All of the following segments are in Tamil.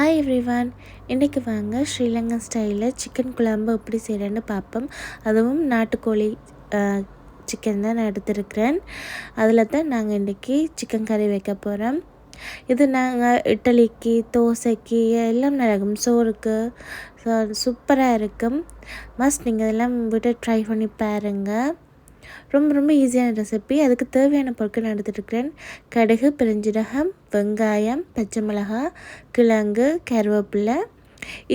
ஹாய் எவ்ரிவான் இன்றைக்கி வாங்க ஸ்ரீலங்கன் ஸ்டைலில் சிக்கன் குழம்பு எப்படி செய்கிறேன்னு பார்ப்போம். அதுவும் நாட்டுக்கோழி சிக்கன் தான் நான் எடுத்திருக்கிறேன். அதில் தான் நாங்கள் இன்றைக்கி சிக்கன் கறி வைக்க போகிறோம் இது நாங்கள் இட்லிக்கு தோசைக்கு எல்லாம் நடக்கும் சோறுக்கு சூப்பராக இருக்கும். மஸ்ட் நீங்கள் இதெல்லாம் விட்டு ட்ரை பண்ணி பாருங்கள் ரொம்ப ரொம்ப ஈஸியான ரெசிபி அதுக்கு தேவையான பொருட்கள் நான் எடுத்துகிட்ருக்கிறேன் கடுகு பெருஞ்சீரகம் வெங்காயம் பச்சை மிளகாய் கிழங்கு கருவேப்பிலை.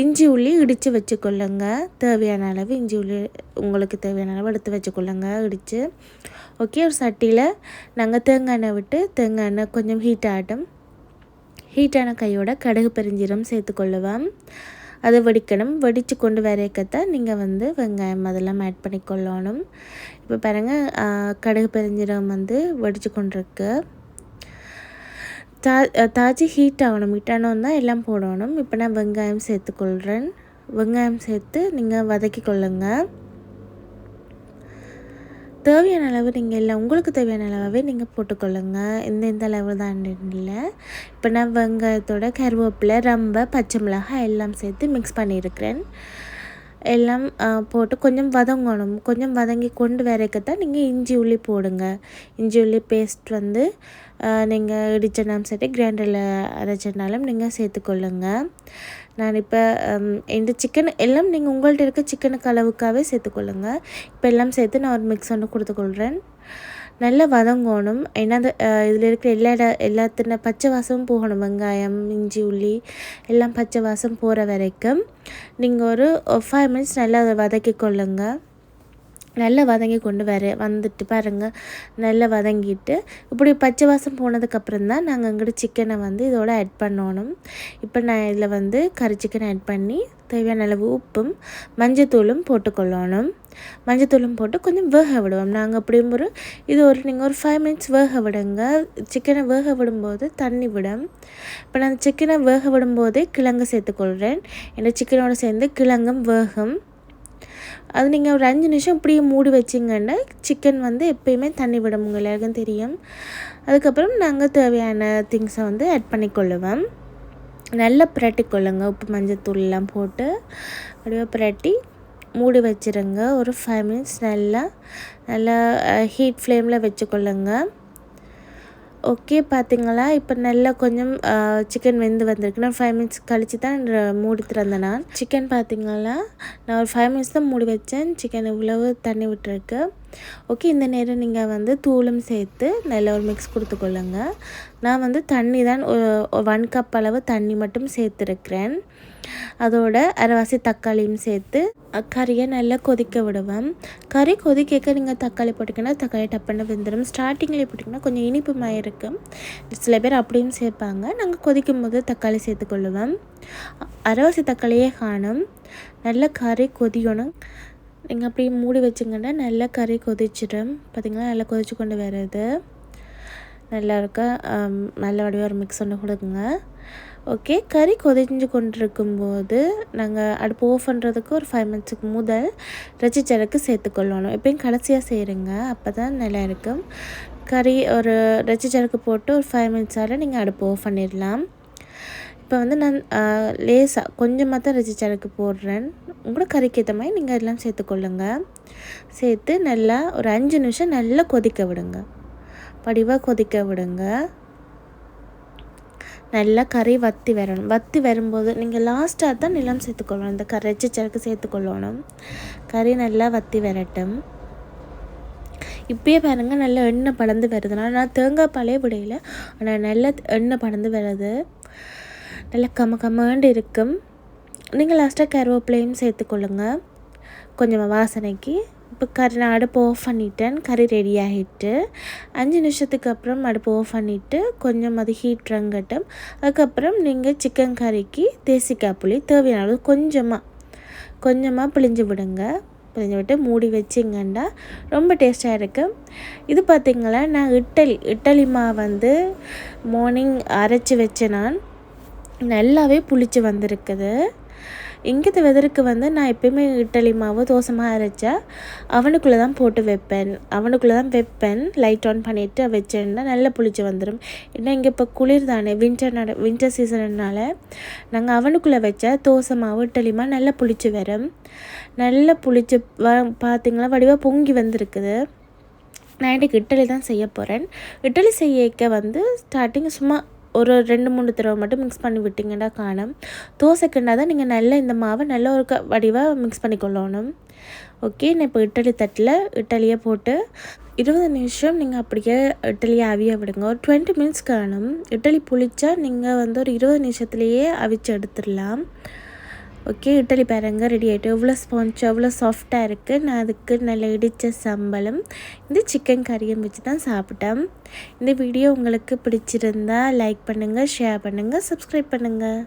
இஞ்சி உள்ளி இடித்து வச்சுக்கொள்ளுங்க. தேவையான அளவு இஞ்சி உள்ளி உங்களுக்கு தேவையான அளவு எடுத்து வச்சுக்கொள்ளுங்க. இடித்து ஓகே ஒரு சட்டியில் நாங்கள் தேங்காய் எண்ணெய் விட்டு தேங்காய் எண்ணெய் கொஞ்சம் ஹீட் ஆகட்டும். ஹீட்டான கையோட கடுகு பெருஞ்சீரம் சேர்த்துக்கொள்ளுவேன் அதை வடிக்கணும். வடித்து கொண்டு வரைக்கத்தான் நீங்கள் வந்து வெங்காயம் அதெல்லாம் ஆட் பண்ணி கொள்ளணும் இப்போ பாருங்கள் கடுகு பெருஞ்சீரகம் வந்து வடித்து கொண்டிருக்கு. தா தாஜி ஹீட் ஆகணும். ஹீட் தான் எல்லாம் போடணும். இப்போ நான் வெங்காயம் சேர்த்துக்கொள்கிறேன் வெங்காயம் சேர்த்து நீங்கள் வதக்கி கொள்ளுங்கள் தேவையான அளவு நீங்கள் இல்லை உங்களுக்கு தேவையான அளவாகவே நீங்கள் போட்டுக்கொள்ளுங்க. இந்த இந்த அளவு தான் இல்லை. இப்போ நான் வெங்காயத்தோட கருவேப்பிலை ரொம்ப பச்சை மிளகாய் எல்லாம் சேர்த்து மிக்ஸ் பண்ணியிருக்கிறேன். எல்லாம் போட்டு கொஞ்சம் வதங்கணும். கொஞ்சம் வதங்கி கொண்டு வரைக்கத்தான் நீங்கள் இஞ்சி உள்ளி போடுங்க. இஞ்சி உள்ளி பேஸ்ட் வந்து நீங்கள் இடிச்சனாலும் சரி கிரைண்டரில் அரைச்சனாலும் நீங்கள் சேர்த்துக்கொள்ளுங்க. நான் இப்போ இந்த சிக்கன் எல்லாம் நீங்கள் உங்கள்கிட்ட இருக்க சிக்கனுக்கு அளவுக்காகவே சேர்த்துக்கொள்ளுங்க. இப்போ எல்லாம் சேர்த்து நான் ஒரு மிக்ஸ் ஒன்று கொடுத்துக்கொள்கிறேன் நல்லா வதங்கணும் ஏன்னா அந்த இதில் இருக்கிற எல்லா இட எல்லாத்தின பச்சை வாசமும் போகணும். வெங்காயம் இஞ்சி உள்ளி எல்லாம் பச்சை வாசம் போகிற வரைக்கும். நீங்கள் ஒரு ஃபைவ் மினிட்ஸ் நல்லா அதை வதக்கி கொள்ளுங்கள் நல்லா வதங்கி கொண்டு வர வந்துட்டு பாருங்கள் நல்லா வதங்கிட்டு இப்படி பச்சை வாசம் போனதுக்கப்புறம் தான் நாங்கள் அங்கிட்ட சிக்கனை வந்து இதோட ஆட் பண்ணணும். இப்போ நான் இதில் வந்து கறி சிக்கன் ஆட் பண்ணி தேவையான அளவு உப்பும் மஞ்சத்தூளும் போட்டுக்கொள்ளணும். மஞ்சத்தூளும் போட்டு கொஞ்சம் வேக விடுவோம். நாங்கள் அப்படியும் ஒரு இது ஒரு நீங்கள் ஒரு ஃபைவ் மினிட்ஸ் வேக விடுங்க. சிக்கனை வேக விடும்போது தண்ணி விடும். இப்போ நான் சிக்கனை வேக விடும்போதே கிழங்கு சேர்த்துக்கொள்கிறேன் இந்த சிக்கனோடு சேர்ந்து கிழங்கும் வேகும். அது நீங்கள் ஒரு அஞ்சு நிமிஷம் இப்படியே மூடி வச்சிங்கன்னா சிக்கன் வந்து எப்பயுமே தண்ணி விட எல்லாருக்கும் தெரியும். அதுக்கப்புறம் நாங்கள் தேவையான திங்ஸை வந்து ஆட் பண்ணிக்கொள்ளுவேன் நல்லா பிரட்டி கொள்ளுங்க. உப்பு மஞ்சள் தூள்லாம் போட்டு அப்படியே பிரட்டி மூடி வச்சுருங்க. ஒரு ஃபைவ் மினிட்ஸ் நல்லா நல்லா ஹீட் ஃப்ளேமில் வச்சுக்கொள்ளுங்க. ஓகே பார்த்தீங்களா இப்போ நல்லா கொஞ்சம் சிக்கன் வெந்து வந்திருக்கு. நான் ஃபைவ் மினிட்ஸ் கழித்து தான் மூடி திறந்தேன் நான். சிக்கன் பார்த்தீங்களா நான் ஒரு ஃபைவ் மினிட்ஸ் தான் மூடி வச்சேன். சிக்கன் இவ்வளவு தண்ணி விட்டுருக்கு. ஓகே இந்த நேரம் நீங்கள் வந்து தூளும் சேர்த்து நல்ல ஒரு மிக்ஸ் கொடுத்துக்கொள்ளுங்க. நான் வந்து தண்ணி தான் ஒன் கப் அளவு தண்ணி மட்டும் சேர்த்துருக்கிறேன். அதோட அரைவாசி தக்காளியும் சேர்த்து கறியை நல்லா கொதிக்க விடுவேன். கறி கொதிக்க நீங்கள் தக்காளி போட்டிங்கன்னா தக்காளி டப்புன்னு வெந்துடும் ஸ்டார்டிங்கில் போட்டிங்கன்னா கொஞ்சம் இனிப்பு இருக்கும் சில பேர் அப்படியும் சேர்ப்பாங்க. நாங்கள் கொதிக்கும் போது தக்காளி சேர்த்துக்கொள்ளுவேன் அரைவாசி தக்காளியே காணும். நல்ல கறி கொதியணும். நீங்கள் அப்படியே மூடி வச்சுங்கன்னா நல்லா கறி கொதிச்சிடும். பார்த்திங்களா நல்லா கொதிச்சு கொண்டு வருது நல்லா இருக்க? நல்ல வடிவாக ஒரு மிக்ஸ் ஒன்று கொடுக்குங்க ஓகே கறி கொதிஞ்சு கொண்டிருக்கும்போது நாங்கள் அடுப்பு ஓஃப் பண்ணுறதுக்கு ஒரு ஃபைவ் மினிட்ஸுக்கு முதல் ரச்சிச்சரக்கு சேர்த்துக்கொள்ளணும் எப்பயும் கடைசியாக செய்கிறேங்க அப்போ தான் நல்லா இருக்கும். கறி ஒரு ரச்சி ரச்சிச்சரக்கு போட்டு ஒரு ஃபைவ் மினிட்ஸால் நீங்கள் அடுப்பு ஓஃப் பண்ணிடலாம். இப்போ வந்து நான் லேசாக கொஞ்சமாக தான் ரச்சிச்சரக்கு போடுறேன். உங்களோட கறிக்கு ஏற்ற மாதிரி நீங்கள் எல்லாம் சேர்த்துக்கொள்ளுங்க சேர்த்து நல்லா ஒரு அஞ்சு நிமிஷம் நல்லா கொதிக்க விடுங்க. படிவாக கொதிக்க விடுங்க. நல்லா கறி வத்தி வரணும். வத்தி வரும்போது நீங்கள் லாஸ்ட்டாக தான் நிலம் சேர்த்துக்கொள்ளணும் இந்த கறி கரைச்சி சரக்கு சேர்த்துக்கொள்ளணும் கறி நல்லா வத்தி வரட்டும். இப்பயே பாருங்கள் நல்லா எண்ணெய் படந்து வருதுனால நான் தேங்காய் பாலே விடையில ஆனால் நல்ல எண்ணெய் படந்து வருது. நல்லா கம கமாண்டு இருக்கும். நீங்கள் லாஸ்ட்டாக கருவேப்பிலையும் சேர்த்துக்கொள்ளுங்க. கொஞ்சமாக வாசனைக்கு. இப்போ கறி நான் அடுப்பு ஆஃப் பண்ணிட்டேன். கறி ரெடி ஆகிட்டு அஞ்சு நிமிஷத்துக்கு அப்புறம் அடுப்பு ஆஃப் பண்ணிவிட்டு கொஞ்சம் அது ஹீட் ரங்கட்டும். அதுக்கப்புறம் நீங்கள் சிக்கன் கறிக்கு தேசிக்காய் புளி தேவையான அளவு கொஞ்சமாக கொஞ்சமாக பிழிஞ்சு விடுங்க. பிழிஞ்சு விட்டு மூடி வச்சிங்கண்டா ரொம்ப டேஸ்ட்டாக இருக்கும். இது பார்த்திங்களா நான் இட்டலி இட்டலி மா வந்து மார்னிங் அரைச்சி வச்சேன் நான். நல்லாவே புளிச்சு வந்திருக்குது. இங்கேத்த வெதருக்கு வந்து நான் எப்பயுமே இட்லி மாவு தோசை மாவு அரைச்சா அவனுக்குள்ளே தான் போட்டு வைப்பேன். அவனுக்குள்ளே தான் வைப்பேன். லைட் ஆன் பண்ணிவிட்டு வச்சேன்னா நல்லா புளிச்சு வந்துடும் ஏன்னா இங்கே இப்போ குளிர் தானே. வின்டர் நட வின்டர் சீசனுனால நாங்கள் அவனுக்குள்ளே வச்சா தோசை மாவு இட்லி மாவு நல்லா புளிச்சு வரும். நல்லா புளிச்சு வ பார்த்திங்களா வடிவாக பொங்கி வந்திருக்குது. நான் இன்றைக்கு இட்டலி தான் செய்ய போகிறேன் இட்டலி செய்யக்க வந்து ஸ்டார்டிங் சும்மா ஒரு ரெண்டு மூணு தடவை மட்டும் மிக்ஸ் பண்ணி விட்டிங்கன்னா காணும். தோசைக்குண்டா தான் நீங்கள் நல்லா இந்த மாவை நல்ல ஒரு க வடிவாக மிக்ஸ் பண்ணி கொள்ளணும் ஓகே நான் இப்போ இட்லி தட்டில் இட்டலியை போட்டு இருபது நிமிஷம் நீங்கள் அப்படியே இட்லியை அவிய விடுங்க. ஒரு டுவெண்ட்டி மினிட்ஸ் காணும். இட்லி புளிச்சா நீங்கள் வந்து ஒரு இருபது நிமிஷத்துலேயே அவிச்சு எடுத்துடலாம். ஓகே இட்லி பாருங்க ரெடி ஆகிட்டு எவ்வளோ ஸ்பாஞ்ச் எவ்வளோ சாஃப்டாக இருக்குது நான் அதுக்கு நல்ல இடித்த சம்பளம் இந்த சிக்கன் கறியும் வச்சு தான் சாப்பிட்டேன். இந்த வீடியோ உங்களுக்கு பிடிச்சிருந்தா லைக் பண்ணுங்கள் ஷேர் பண்ணுங்கள் சப்ஸ்கிரைப் பண்ணுங்கள்